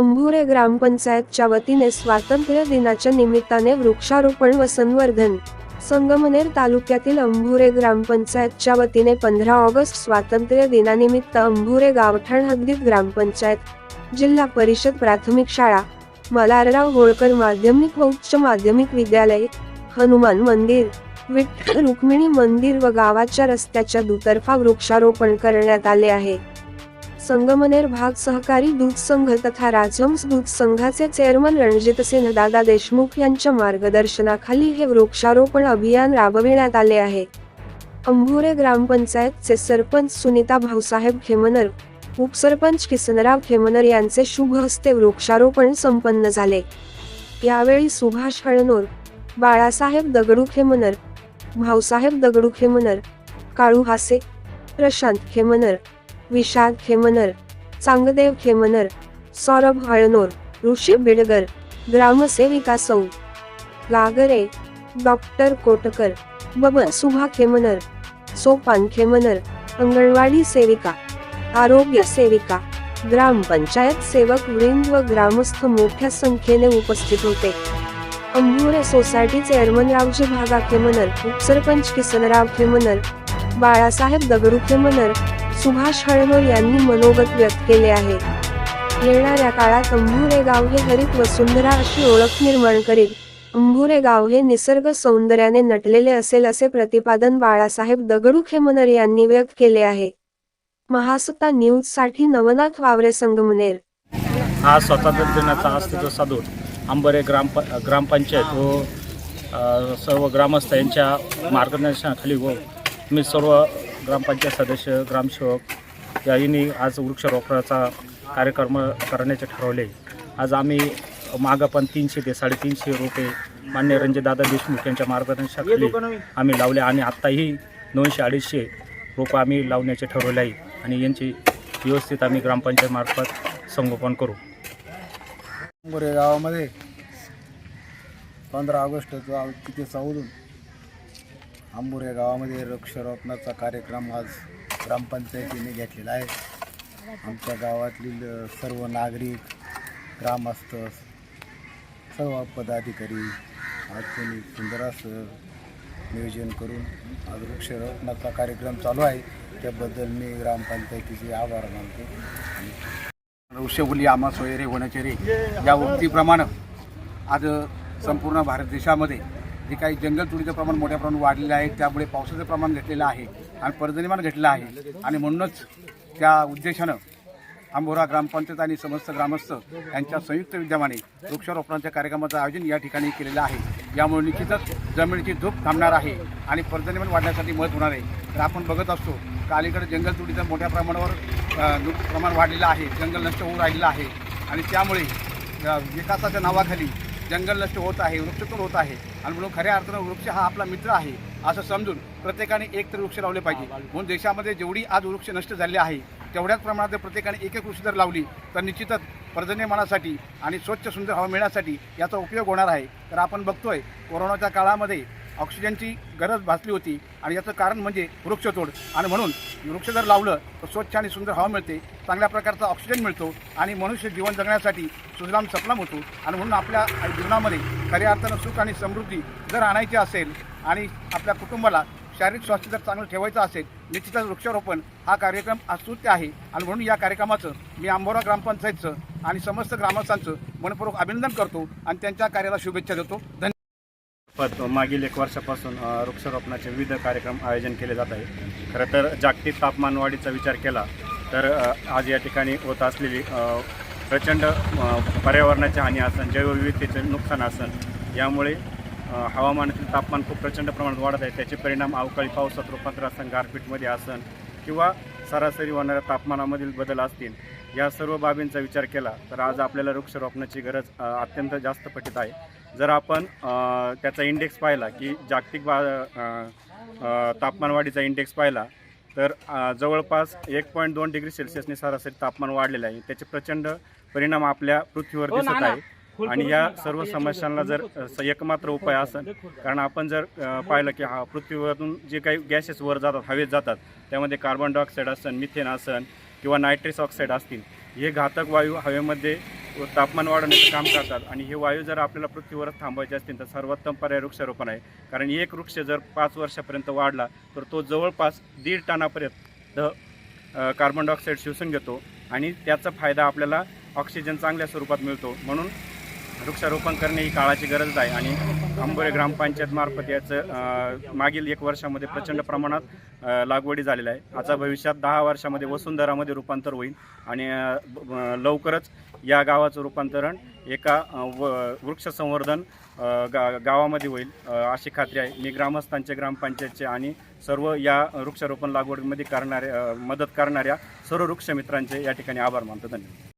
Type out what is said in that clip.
अंभुरे ग्रामपंचायतच्या वतीने स्वातंत्र्य दिनाच्या निमित्ताने वृक्षारोपण व संवर्धन संगमनेर तालुक्यातील अंभुरे ग्रामपंचायतच्या वतीने पंधरा ऑगस्ट स्वातंत्र्य दिनानिमित्त अंभुरे गावठाण हद्दीत ग्रामपंचायत जिल्हा परिषद प्राथमिक शाळा मलारराव होळकर माध्यमिक व उच्च माध्यमिक विद्यालय हनुमान मंदिर विठ्ठल रुक्मिणी मंदिर व गावाच्या रस्त्याच्या दुतर्फा वृक्षारोपण करण्यात आले आहे. संगमनेर भाग सहकारी दूध संघ तथा राजहंस दूध संघाचे चेअरमन रणजितसिंह दादा देशमुख यांच्या मार्गदर्शनाखाली हे वृक्षारोपण अभियान राबविण्यात आले आहे. अंभुरे ग्रामपंचायतचे सरपंच सुनीता भाऊसाहेब खेमनर उपसरपंच किसनराव खेमनर यांचे शुभ हस्ते वृक्षारोपण संपन्न झाले. यावेळी सुभाष हळनोर बाळासाहेब दगडू खेमनर भाऊसाहेब दगडू खेमनर काळू हासे प्रशांत खेमनर विशाल खेमनर चांगदेव खेमनर सौरभ हळनोर ऋषी बिडगर ग्रामसेविका सौ गागरे डॉक्टर कोटकर बबन सुभा खेमनर सोपान खेमनर अंगणवाडी सेविका आरोग्य सेविका ग्रामपंचायत सेवक वृंद व ग्रामस्थ मोठ्या संख्येने उपस्थित होते. अंबुरे सोसायटी चेअरमन रावजी भागा खेमनर उपसरपंच किसनराव खेमनर बाळासाहेब दगडू खेमनर सुभाष हळहळ यांनी मनोगत व्यक्त केले आहे. येणाऱ्या काळात अंभुरे गाव हे हरित वसुंधरा अशी ओळख निर्माण करील. अंबुरे गाव हे निसर्ग सौंदर्याने नटलेले असेल असे प्रतिपादन बाळासाहेब दगडू खेमनर यांनी व्यक्त केले आहे. महासत्ता न्यूजसाठी नवनाथ वावरे संगमनेर. हा स्वतंत्र दिनाचा अस्तित्व साधून आंबरे ग्राम ग्रामपंचायत व सर्व ग्रामस्थ यांच्या मार्गदर्शनाखाली व मी सर्व ग्रामपंचायत सदस्य ग्रामसेवक यांनी आज वृक्षारोपणाचा कार्यक्रम करण्याचे ठरवले. आज आम्ही मागं पण तीनशे ते साडेतीनशे रोपे मान्य रणजितदादा देशमुख यांच्या मार्गदर्शनाखाली आम्ही लावले आणि आत्ताही दोनशे अडीचशे रोपं आम्ही लावण्याचे ठरवले आहे आणि यांची व्यवस्थित आम्ही ग्रामपंचायतमार्फत संगोपन करू. गावामध्ये पंधरा ऑगस्ट तिथे चौदून आंबोरे गावामध्ये वृक्षारोपणाचा कार्यक्रम आज ग्रामपंचायतीने घेतलेला आहे. आमच्या गावातील सर्व नागरिक ग्रामस्थ सर्व पदाधिकारी आज त्यांनी सुंदर असं नियोजन करून आज वृक्षारोपणाचा कार्यक्रम चालू आहे. त्याबद्दल मी ग्रामपंचायतीचे आभार मानतो. वृक्षबुली आम्हा सोयरे होण्याचे रे या उक्तीप्रमाणे आज संपूर्ण भारत देशामध्ये जे काही जंगलतोडीचं प्रमाण मोठ्या प्रमाणात वाढलेलं आहे त्यामुळे पावसाचं प्रमाण घटलेलं आहे आणि पर्जन्यमान घटलं आहे. आणि म्हणूनच त्या उद्देशानं आंबोरा ग्रामपंचायत आणि समस्त ग्रामस्थ यांच्या संयुक्त विद्यमाने वृक्षारोपणाच्या कार्यक्रमाचं आयोजन या ठिकाणी केलेलं आहे. यामुळे निश्चितच जमिनीची धूप थांबणार आहे आणि पर्जन्यमान वाढण्यासाठी मदत होणार आहे. तर आपण बघत असतो का अलीकडे जंगलतोडीचं मोठ्या प्रमाणावर प्रमाण वाढलेलं आहे जंगल नष्ट होऊन राहिलेलं आहे. आणि त्यामुळे विकासाच्या नावाखाली जंगल नष्ट होत आहे वृक्षतोड होत आहे. आणि म्हणून खऱ्या अर्थानं वृक्ष हा आपला मित्र आहे असं समजून प्रत्येकाने एक तरी वृक्ष लावले पाहिजे. म्हणून देशामध्ये जेवढी आज वृक्ष नष्ट झाले आहे तेवढ्याच प्रमाणात जर प्रत्येकाने एक एक वृक्ष जर लावली तर निश्चितच पर्जन्यमानासाठी आणि स्वच्छ सुंदर हवा मिळण्यासाठी याचा उपयोग होणार आहे. तर आपण बघतोय कोरोनाच्या काळामध्ये ऑक्सिजनची गरज भासली होती आणि याचं कारण म्हणजे वृक्षतोड. आणि म्हणून वृक्ष जर लावलं तर स्वच्छ आणि सुंदर हवा मिळते चांगल्या प्रकारचा ऑक्सिजन मिळतो आणि मनुष्य जीवन जगण्यासाठी सुजलाम सपलाम होतो. आणि म्हणून आपल्या जीवनामध्ये खऱ्या अर्थानं सुख आणि समृद्धी जर आणायची असेल आणि आपल्या कुटुंबाला शारीरिक स्वास्थ्य जर चांगलं ठेवायचं असेल निश्चितच वृक्षारोपण हा कार्यक्रम अस्तुत्य आहे. आणि म्हणून या कार्यक्रमाचं मी आंबोरा ग्रामपंचायतचं आणि समस्त ग्रामस्थांचं मनपूर्वक अभिनंदन करतो आणि त्यांच्या कार्याला शुभेच्छा देतो. धन्यवाद. पद मागील एक वर्षापासून वृक्षारोपणाचे विविध कार्यक्रम आयोजन केले जात आहे. खरं तर जागतिक तापमानवाढीचा विचार केला तर आज या ठिकाणी होत असलेली प्रचंड पर्यावरणाची हानी असन जैवविविधतेचे नुकसान असन यामुळे हवामानातील तापमान खूप प्रचंड प्रमाणात वाढत आहे. त्याचे परिणाम अवकाळी पावसात रूपांतर असन गारपीटमध्ये असन किंवा सरासरी होणाऱ्या तापमानामधील बदल असतील या सर्व बाबींचा विचार केला तर आज आपल्याला वृक्षारोपणाची गरज अत्यंत जास्त पटीत आहे. जर आपण त्याचा इंडेक्स पाहिला की जागतिक बा तापमानवाढीचा इंडेक्स पाहिला तर जवळपास एक पॉईंट दोन डिग्री सेल्सिअसने सरासरी तापमान वाढलेलं आहे. त्याचे प्रचंड परिणाम आपल्या पृथ्वीवर दिसत आहे. आणि या सर्व समस्यांना जर एकमात्र उपाय असेल कारण आपण जर पाहिलं की हा पृथ्वीवरून जे काही गॅसेस वर जातात हवेत जातात त्यामध्ये कार्बन डायऑक्साईड असन मिथेन असन किंवा नायट्रिस ऑक्साईड असतील हे घातक वायू हवेमध्ये व तापमान वाढवण्याचं काम करतात आणि हे वायू जर आपल्याला पृथ्वीवरच थांबवायचे असतील तर सर्वोत्तम पर्याय वृक्षारोपण आहे. कारण एक वृक्ष जर पाच वर्षापर्यंत वाढला तर तो जवळपास दीड टनापर्यंत कार्बन डायऑक्साईड शोषून घेतो आणि त्याचा फायदा आपल्याला ऑक्सिजन चांगल्या स्वरूपात मिळतो. म्हणून वृक्षारोपण करणे ही काळाची गरज आहे आणि आंबोरे ग्रामपंचायतमार्फत याचं मागील एक वर्षामध्ये प्रचंड प्रमाणात लागवडी झालेल्या आहे. आता भविष्यात दहा वर्षामध्ये वसुंधरामध्ये रूपांतर होईल आणि लवकरच या गावाचं रूपांतरण एका व वृक्ष संवर्धन गा गावामध्ये होईल अशी खात्री आहे. मी ग्रामस्थांचे ग्रामपंचायतचे आणि सर्व या वृक्षारोपण लागवडीमध्ये करणाऱ्या मदत करणाऱ्या सर्व वृक्षमित्रांचे या ठिकाणी आभार मानतो. धन्यवाद.